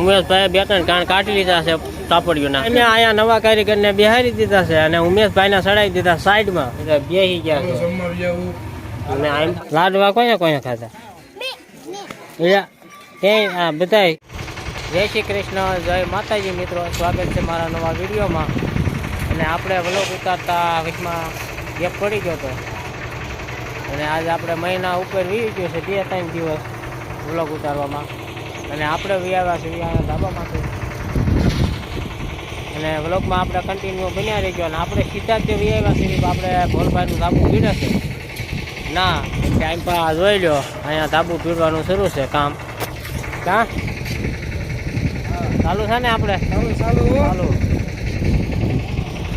ઉમેશભાઈ બે ત્રણ કાણ કાઢી લીધા છે તાપડિયુંના. અમે અહીંયા નવા કારીગરને બિહારી દીધા છે અને ઉમેશભાઈને સડાવી દીધા સાઈડમાં. એટલે બેસી ગયા છે. અને આમ લાડવા કોને કોને ખાધા? એટલે ત્યાં આ બધાય. જય શ્રી કૃષ્ણ જય માતાજી મિત્રો. સ્વાગત છે મારા નવા વિડીયોમાં. અને આપણે વ્લોગ ઉતારતા વચમાં ગેપ પડી ગયો હતો. અને આજે આપણે મહિના ઉપર વી ગયો છે બે ત્રણ દિવસ વ્લોગ ઉતારવામાં. અને આપણે વી આવ્યા છીએ અહીંયા ધાબામાંથી અને વ્લોગમાં આપણે કન્ટિન્યુ બન્યા રહી ગયો અને આપણે સીધા જ વી આવ્યા છીએ આપણે ભોલભાઈનું ધાબુ પીડે છે. ના ટાઈમ પર આ જોઈ લો અહીંયા ધાબુ પીડવાનું શરૂ છે કામ. કાં? ચાલુ છે ને આપણે? ચાલુ ચાલુ.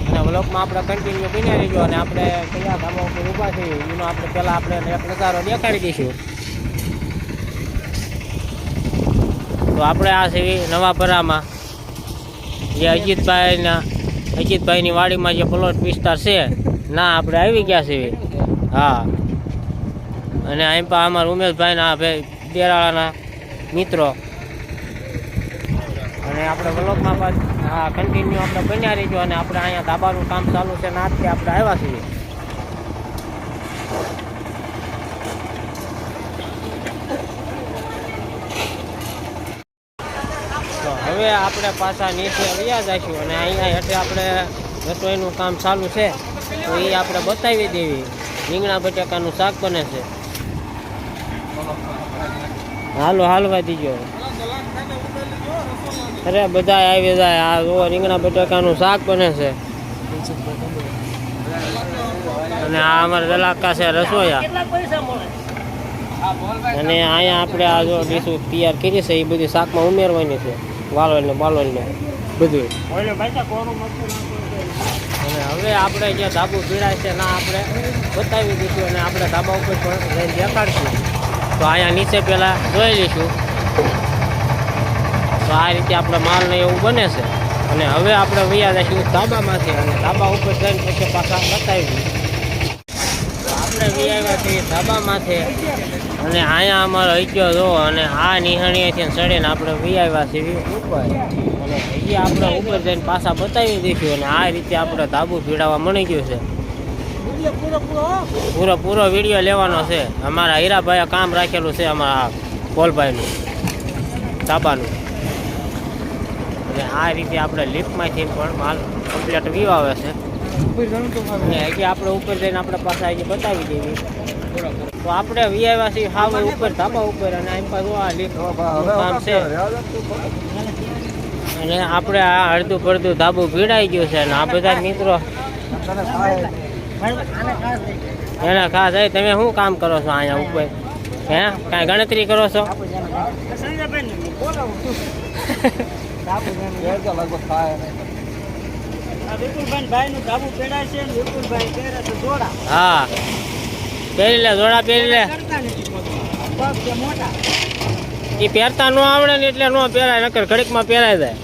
અને વ્લોગમાં આપણે કન્ટિન્યુ બન્યા ગયો અને આપણે કયા ધાબા ઉપર ઊભા છીએ એનો આપણે પહેલાં આપણે એક નજારો દેખાડી દઈશું. આપણે આ છે નવાપરામાં. જે અજીતભાઈના, અજીતભાઈની વાડીમાં જે પ્લોટ વિસ્તાર છે, ના, આપણે આવી ગયા છીએ હા. અને અહીં પણ અમારા ઉમેશભાઈના ભાઈ દેરાળાના મિત્રો. અને આપણે વ્લોગમાં હા કન્ટિન્યુ આપણે બન્યા રહીજો અને આપણે અહીંયા ધાબાનું કામ ચાલુ છે ને આજથી આપણે આવ્યા છીએ તો હવે આપણે પાછા નીચે રહ્યા જઈશું અને અહીંયા હેઠે આપણે રસોઈનું કામ ચાલુ છે. તો એ આપણે બતાવી દેવી. રીંગણા બટાકાનું શાક બને છે. હાલો, હાલવા દીજો. અરે, બધા આવી જાય. આ જો રીંગણા બટાકાનું શાક બને છે. અને આ અમારા દલાકા છે રસોયા. અને અહીંયા આપણે આ જો ડીશું તૈયાર કરી છે એ બધી શાકમાં ઉમેરવાની છે. વાલોલ ને બાલોલ ને બધું અને હવે આપણે જે ધાબુ પીડાય છે ના આપણે બતાવી દઈશું અને આપણે ધાબા ઉપર પણ લઈને દેખાડશું તો અહીંયા નીચે પહેલાં જોઈ લઈશું. તો આ રીતે આપણે માલ ને એવું બને છે. અને હવે આપણે વૈયા જઈશું ધાબામાંથી અને ધાબા ઉપર જઈને પછી પાછા બતાવી દઈશું તો આપણે વૈયા આવ્યા છીએ ધાબામાંથી. અને અહીંયા અમારો હૈયો જો અને આ નિહાણીએથી ચડીને આપણે વી આવ્યા છીએ ઉપર. અને એ આપણે ઉપર જઈને પાછા બતાવી દઈશું અને આ રીતે આપણે ધાબુ ભીડાવા મળી ગયું છે. પૂરો પૂરો વીડિયો લેવાનો છે. અમારા હીરાભાઈએ કામ રાખેલું છે અમારા કોલભાઈનું ધાબાનું. અને આ રીતે આપણે લિફ્ટમાંથી પણ માલ કમ્પ્લીટ આવે છે. અને હજી આપણે ઉપર જઈને આપણે પાછા હજી બતાવી દેવી તો આપણે વીઆઈવાસી આવ્યા છીએ હાવ ઉપર ધાબા ઉપર અને એમ પાછું આ લીધું કામ છે. અને આપણે આ અડધું પડધું ધાબુ ભીડાઈ ગયું છે અને આ બધા મિત્રો એના ખાસ એ તમે શું કામ કરો છો અહીંયા ઉપર? હે? કાંઈ ગણતરી કરો છો? હા. પહેરી લે જોડા પહેરી લે. એ પહેરતા ન આવડે ને એટલે ન પહેરાય નકર ઘડીકમાં પહેરાય જાય.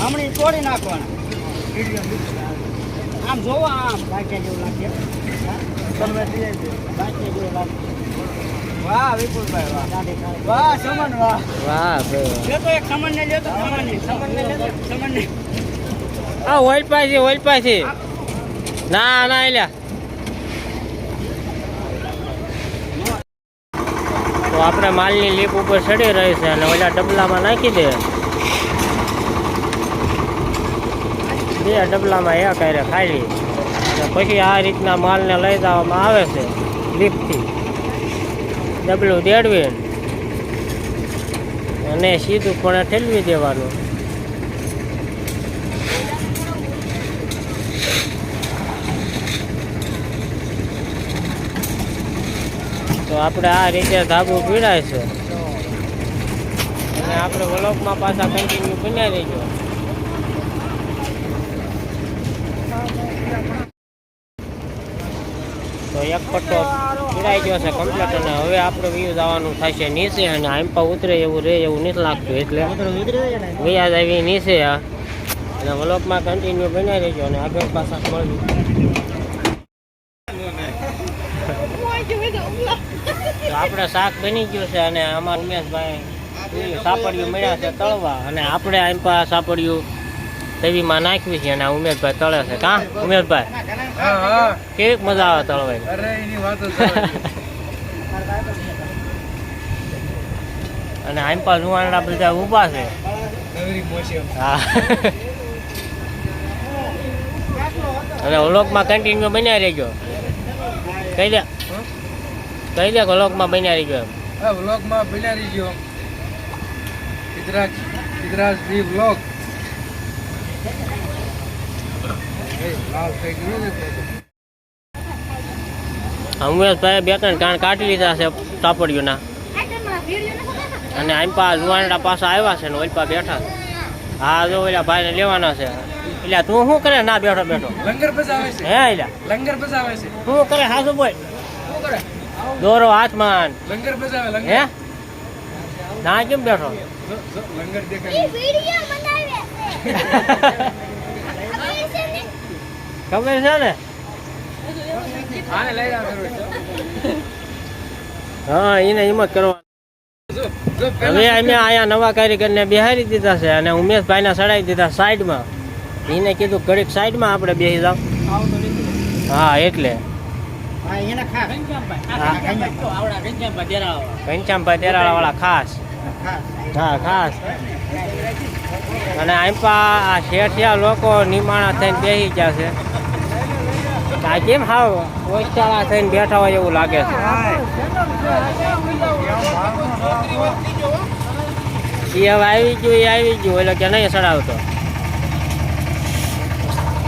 હમણાં તોડી નાખવાના. આમ જોવો આમ બાકી જેવું લાગે. બાકીયા જેવું લાગે વાહ વિપુલભાઈ વાહ. વાહ સમન વાહ. વાહ લેતો એક સમન ને લેતો સમન ને સમન ને લેતો સમન ને આ ઓઇલ પાછી ઓઇલ પાછી. ના ના એલ્યા આપણે માલની લીપ ઉપર ચડી રહી છે અને ઓલા ડબલામાં નાખી દે. બે ડબલામાં એક કરે ખાલી. અને પછી આ રીતના માલને લઈ જવામાં આવે છે લીપથી. ડબલું દેડવી અને સીધું પણ ઠેલવી દેવાનું. આપણે આ રીતે ધાબુ પીડાય અને આપણે વ્લોગમાં પાછા કન્ટિન્યુ બન્યા રહીજો તો એક પટ્ટો પીડાઈ ગયો છે કમ્પ્લીટ અને હવે આપણે વ્યૂ જવાનું થશે નીચે અને આંપા ઉતરે એવું રહે એવું નથી લાગતું એટલે વ્યાજ આવી નીચે અને વ્લોગમાં કન્ટિન્યુ બન્યા રહેજો અને આગળ પાછા મળ્યું આપણે શાક બની ગયું છે અને અમારા ઉમેશભાઈ સાપડિયું મળ્યા છે તળવા. અને આપણે આમ પા સાપડિયું તેવીમાં નાખ્યું છે અને ઉમેશભાઈ તળે છે. કા? ઉમેશભાઈ? કેવી મજા આવે તળવાની? અને આમ પા જુવાનડા બધા ઊભા છે. હા. અને વ્લોગમાં કન્ટિન્યુ બન્યા રહેજો. કહી દે કહી દે વ્લોગમાં બન્યા રહેજો એમ આ વ્લોગમાં બનાવી ગયો. ગુજરાત ગુજરાત જી વ્લોગ ગયું ઉમેશભાઈ બે ત્રણ કાણ કાઢી લીધા છે તાપડિયુંના. અને આમ પા જુવાનડા પાછા આવ્યા છે ને ઓલપા બેઠા. હા જો ઓલા ભાઈને લેવાના છે. એટલે તું શું કરે? ના બેઠો બેઠો. લંગર બજાવે છે. હે એલા લંગર બજાવે છે. શું કરે? હાસુ બોલ. શું કરે? દોરો હાથમાં. લંગર બજાવે હે? ના કેમ બેઠો? લંગર દેખાય. ખબર છે ને? આને લઈ હા એને હિંમત કરવા. જો હવે અમે અહીંયા નવા કારીગરને બિહારી દીધા છે અને ઉમેશભાઈ ને ચડાવી દીધા સાઈડમાં. એને કીધું ઘડીક સાઈડમાં આપણે બેસી જાવ હા એટલે. ઘનશ્યામભાઈ. તેરાળા વાળા ખાસ. હા ખાસ. અને આમ પા આ શેઠિયા લોકો નિમાણા થઈને બેસી ગયા છે. આ કેમ હાવ ઓછાળા થઈને બેઠા હોય એવું લાગે છે? એ હવે આવી ગયું એ આવી ગયું એટલે કે નહીં ચડાવતો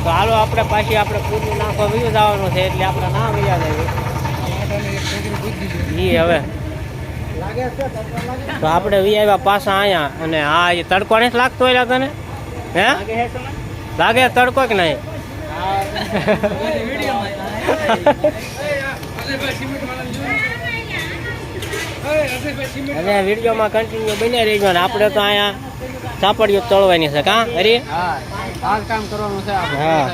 તો હાલો આપણે પાછી આપણે પૂરું નાખવા વિયું જવાનું છે એટલે આપણે ના વૈયા જઈએ ઈ હવે. તો આપણે વી આવ્યા પાછા અહીંયા અને આ એ તડકો નથી લાગતો એટલે તને હે? લાગે તડકો કે નહીં? અને વિડીયોમાં કન્ટિન્યુ બની રહેજો ને આપણે તો અહીંયા સાપડીઓ તળવાની છે, કા? અરે હા. કામ કરવાનું છે હા.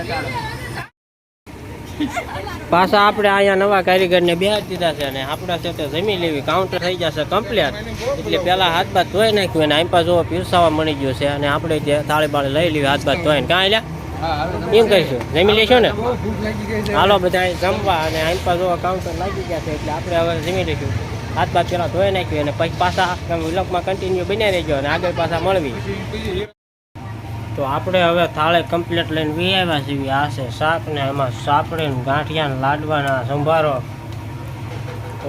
પાછા આપણે અહીંયા નવા કારીગરને બેહાડી દીધા છે અને આપણે છે જમી લેવી કાઉન્ટર થઈ જશે કમ્પ્લેટ એટલે પેલા હાથ બાદ ધોઈ નાખ્યું અને આમ જોવો પીરસાવા મળી ગયું છે અને આપણે જે થાળી બાળી લઈ લેવી હાથ બાદ ધોઈને. કાં લ્યા એમ કહીશું. જમી લઈશું ને? હાલો બધા જમવા અને આમ જોવા કાઉન્ટર લાગી ગયા છે, એટલે આપણે હવે જમી લઈશું. હાથ બાદ પેલા ધોઈ નાખ્યું અને પછી પાછા વિલોકમાં કન્ટિન્યુ બની રહેજો અને આગળ પાછા મળવી. તો આપણે હવે થાળે કમ્પ્લીટ લઈને વી આવ્યા છીએ. આ છે શાક ને એમાં સાપડીને ગાંઠિયાને ગાંઠિયા લાડવાના સંભારો.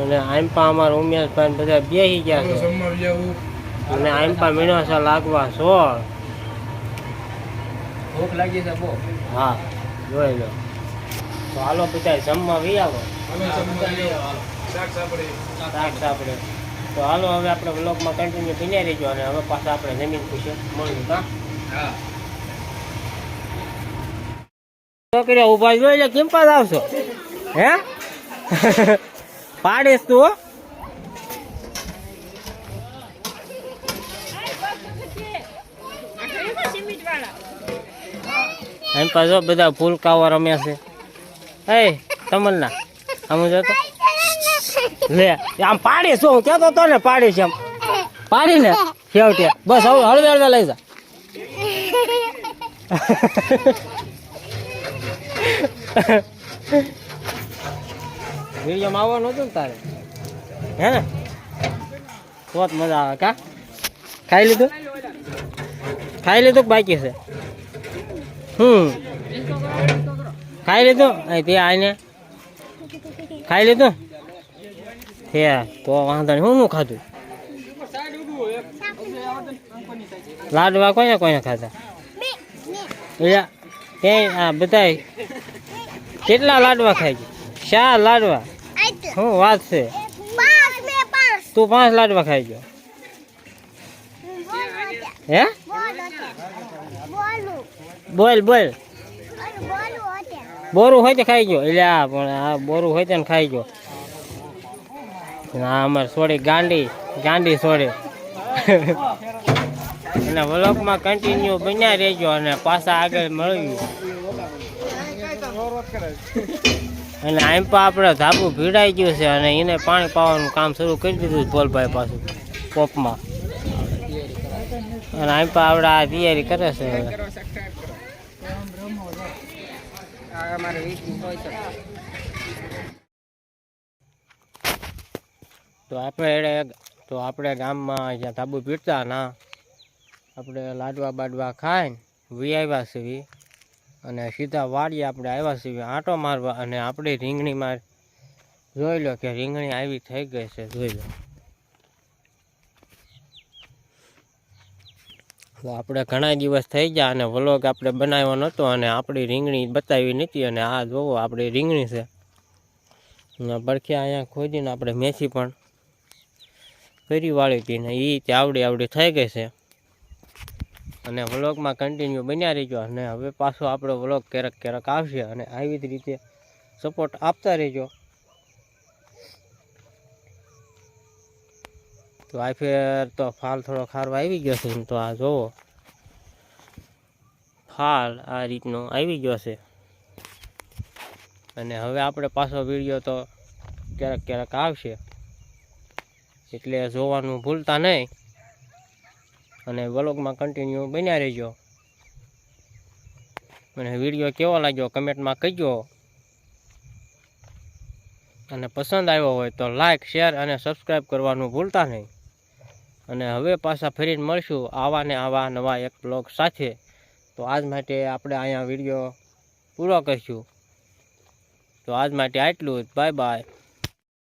અને આઈમ્પા અમારા ઉમેશભાઈ બધા બેસી ગયા છે. અને મીનો છે લાગવા સોળ ભૂખ લાગી છે હા જોઈ લો. તો હાલો બધા જમવા વી આવો. શાક સાંભળે. તો હાલો હવે આપણે બ્લોગમાં કન્ટિન્યુ બન્યા રહીજો અને હવે પાછા આપણે જમીન પૂછે. મળ્યું હા? છોકરી ઊભા જોઈ લે કેમ પાસ આવશો? હે? પાડીશ તું? એમ પાછો બધા ફૂલકાઓ રમ્યા છે. એ તમલના આમ જોતો લે આમ પાડીશ હું કહેતો તો ને પાડીશ એમ. પાડી ને છેવટે. બસ હવે હળવે હળવે લઈ જા. વિડીયોમાં આવવાનું હતું ને તારે? હે ને? બહુ મજા આવે. કા? ખાઈ લીધું? ખાઈ લીધું કે બાકી છે? હમ. ખાઈ લીધું? અહીં તે આને ખાઈ લીધું? હે, તો વાંધો નહીં. હું શું ખાધું? લાડવા કોઈને કોઈને ખાધા? ક્યાંય આ બધા કેટલા લાડવા ખાઈ શા લાડવા? શું વાત છે? તું પાંચ લાડવા ખાઈ ગયો? હે? બોલ બોલ. બોરું હોય તો ખાઈ ગયો. એટલે આ પણ આ બોરું હોય તો ખાઈ ગયો. ના, અમારે છોડી ગાંડી ગાંડી છોડી અને વ્લોગમાં કન્ટિન્યુ બન્યા રહેજો અને પાછા આગળ મળ્યું અને આમ પણ આપણે ધાબુ ભીડાઈ ગયું છે અને એને પાણી પાવાનું કામ શરૂ કરી દીધું ભોલભાઈ પાછું, પોપમાં. અને આમ પણ આપણે આ તૈયારી કરે છે. અમારે વીકલી હોય છે તો આપણે તો આપણે ગામમાં જ્યાં તાબુ પીરતા ના આપણે લાડવા બાડવા ખાઈને વી આવ્યા છીએ અને સીધા વાડીએ આપણે આવ્યા છીએ આંટો મારવા. અને આપણે રીંગણીમાં જોઈ લો કે રીંગણી આવી થઈ ગઈ છે, જોઈ લો. તો આપણે ઘણા દિવસ થઈ ગયા અને વ્લોગ આપણે બનાવ્યો નહોતો અને આપણી રીંગણી બતાવી નથી અને આ જોવો, આપણી રીંગણી છે. પડખે અહીંયા ખોદીને આપણે મેથી પણ કરી વાળી હતી ને એ તે આવડી આવડી થઈ ગઈ છે. અને વ્લોગમાં કન્ટિન્યુ બન્યા રહીજો. અને હવે પાછો આપણો વ્લોગ ક્યારેક ક્યારેક આવશે અને આવી જ રીતે સપોર્ટ આપતા રહેજો. તો આ ફેર તો ફાલ થોડો ખારો આવી ગયો છે તો આ જોવો. ફાલ આ રીતનો આવી ગયો છે. અને હવે આપણે પાછો વીડિયો તો ક્યારેક ક્યારેક આવશે. એટલે જોવાનું ભૂલતા નહીં. અને વ્લોગમાં કન્ટિન્યુ બન્યા રહેજો. અને વીડિયો કેવો લાગ્યો કમેન્ટમાં કહેજો. અને પસંદ આવ્યો હોય તો લાઈક શેર અને સબસ્ક્રાઈબ કરવાનું ભૂલતા નહીં. અને હવે પાછા ફરીને મળશું આવા ને આવા નવા એક બ્લોગ સાથે. તો આજ માટે આપણે અહીંયા વીડિયો પૂરો કરીશું. તો આજ માટે આટલું જ. Bye bye